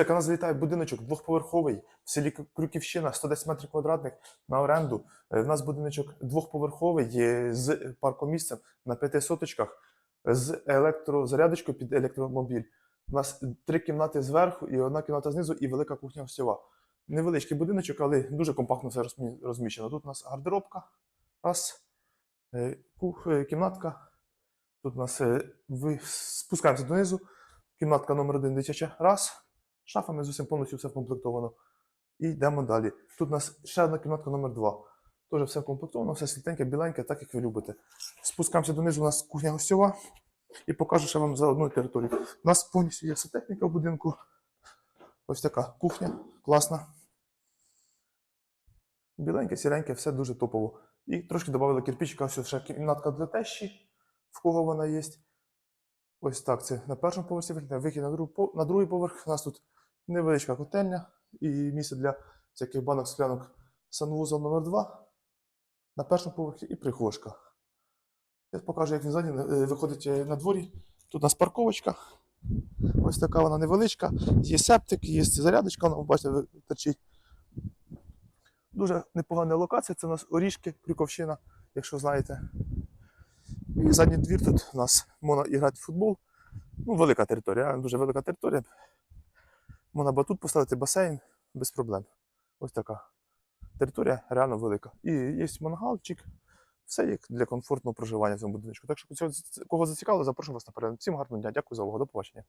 Так, у нас залітає будиночок двохповерховий в селі Крюківщина, 110 метрів квадратних на оренду. Е, В нас будиночок двохповерховий е, з паркомісцем на п'яти соточках з електрозарядочкою під електромобіль. У нас три кімнати зверху і одна кімната знизу, і велика кухня гостьова. Невеличкий будиночок, але дуже компактно все розміщено. Тут у нас гардеробка, раз, е, кух, е, кімнатка. Тут у нас е, спускаємося донизу. Кімнатка номер один дитяча, раз. Шафами з усім повністю все вкомплектовано. І йдемо далі. Тут у нас ще одна кімнатка номер два. Теж все вкомплектовано, все світленьке, біленьке, так як ви любите. Спускаємося донизу, у нас кухня гостьова. І покажу ще вам за одну територію. У нас повністю є все техніка в будинку. Ось така кухня, класна. Біленьке, сіреньке, все дуже топово. І трошки додали кирпичика, ось ще кімнатка для тещі, в кого вона є. Ось так, це на першому поверсі виглядає. Вихід на, другий на другий поверх. У нас тут невеличка котельня і місце для всяких банок склянок санвузол номер 2 на першому поверхі і прихожка. Я покажу, як він ззаді е, виходить е, на дворі. Тут у нас парковочка. Ось така вона невеличка. Є септик, є зарядочка, вона, бачите, торчить. Дуже непогана локація. Це у нас Орішки, Крюковщина, якщо знаєте. І задній двір тут у нас можна грати в футбол. Ну, велика територія, дуже велика територія. Можна батут поставити басейн без проблем. Ось така територія реально велика. І є мангалчик, все як для комфортного проживання в цьому будинку. Так що кого зацікавило, запрошую вас на перегляд. Всім гарного дня, дякую за увагу, до побачення.